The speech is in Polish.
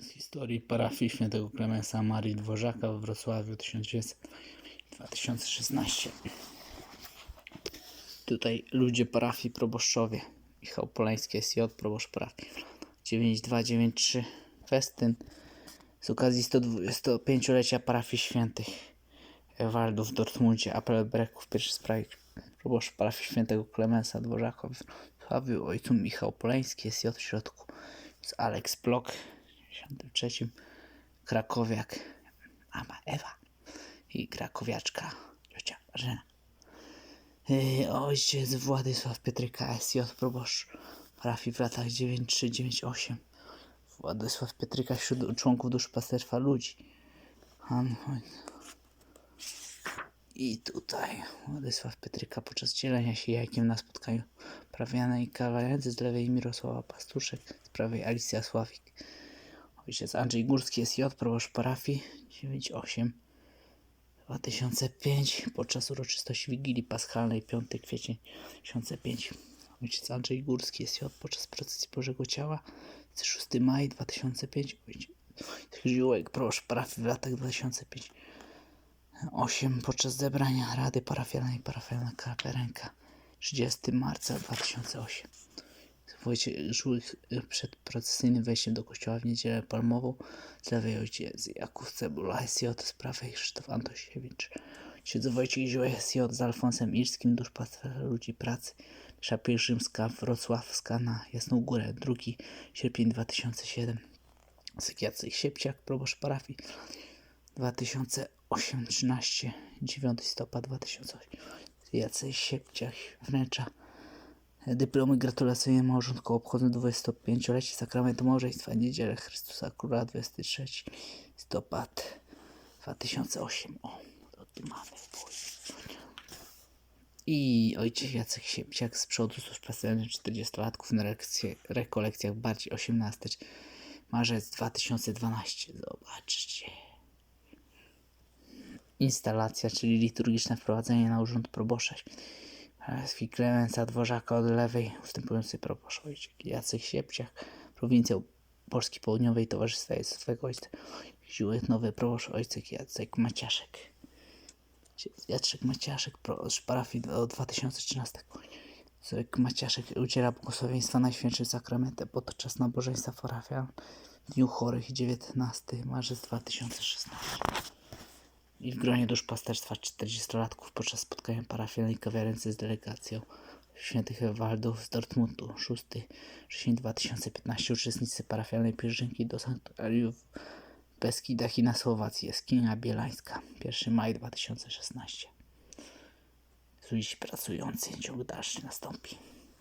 z historii parafii świętego Klemensa Marii Dworzaka w Wrocławiu 1900-2016. Tutaj ludzie parafii proboszczowie. Michał Polański SJ, proboszcz parafii. 9293 festyn. Z okazji 125-lecia parafii świętych. Ewaldów w Dortmundzie, Appelbreków, pierwszy sprawie. Proboszcz parafii świętego Klemensa Dworzaka w Wrocławiu, ojcu Michał Polański SJ w środku. Z Alex Blok w 93 Krakowiak mama Ewa i krakowiaczka ciocia Marzena Yy, ojciec Władysław Pietryka SJ proboszcz parafii w latach 9398 Władysław Pietryka wśród członków duszpasterstwa ludzi. I tutaj Władysław Petryka podczas dzielenia się jajkiem na spotkaniu prawianej kawałędzy z lewej Mirosława Pastuszek, z prawej Alicja Sławik. Ojciec Andrzej Górski SJ, proboszcz parafii 98 2005 podczas uroczystości Wigilii Paschalnej 5 kwiecień 2005. Ojciec Andrzej Górski SJ podczas procesji Bożego Ciała 6 maj 2005. Ojciec Ziółek, proboszcz parafii w latach 2005 8 podczas zebrania Rady Parafialnej Parafialna Kaperenka 30 marca 2008. Wojciech y, przed procesyjnym wejściem do kościoła w niedzielę palmową z lewej ojciec Jakub Cebula SJ z prawej Krzysztof Antosiewicz. Ojciec Wojciech Ziółek SJ z Alfonsem Irskim duszpasterza ludzi pracy. Msza pielgrzymska wrocławska na Jasną Górę 2 sierpień 2007. Psychiatry Siepciak, proboszcz parafii 2008 13 9 listopad 2008 Jacek Siepciach wręcza dyplomy gratulacyjne małżonku obchodzą 25-lecie sakramentu małżeństwa niedzielę Chrystusa Króla 23 listopad 2008 o to tu mamy i ojciec Jacek Siepciak z przodu służb specjalnych 40-latków na rekcje, rekolekcjach bardziej 18 marzec 2012 zobaczcie. Instalacja, czyli liturgiczne wprowadzenie na urząd probosza. Parafii Klemensa Dworzaka od lewej, ustępujący proboszcz ojciec Jacek Siepciak, prowincja Polski Południowej, Towarzystwa Jezusowego Ojca Ziółek, nowy proboszcz ojciec Jacek Maciaszek. Jacek Maciaszek, proboszcz parafii od 2013. Jacek Maciaszek udziela błogosławieństwa Najświętszym Sakramentem podczas nabożeństwa w Dniu Chorych 19 marzec 2016 i w gronie duszpasterstwa 40-latków podczas spotkania parafialnej kawiarence z delegacją świętych Ewaldów z Dortmundu. 6 września 2015 uczestnicy parafialnej pielgrzymki do sanktuariów Beskidach i na Słowacji. Jaskinia Bielańska 1 maj 2016 Dziś pracujący ciąg dalszy nastąpi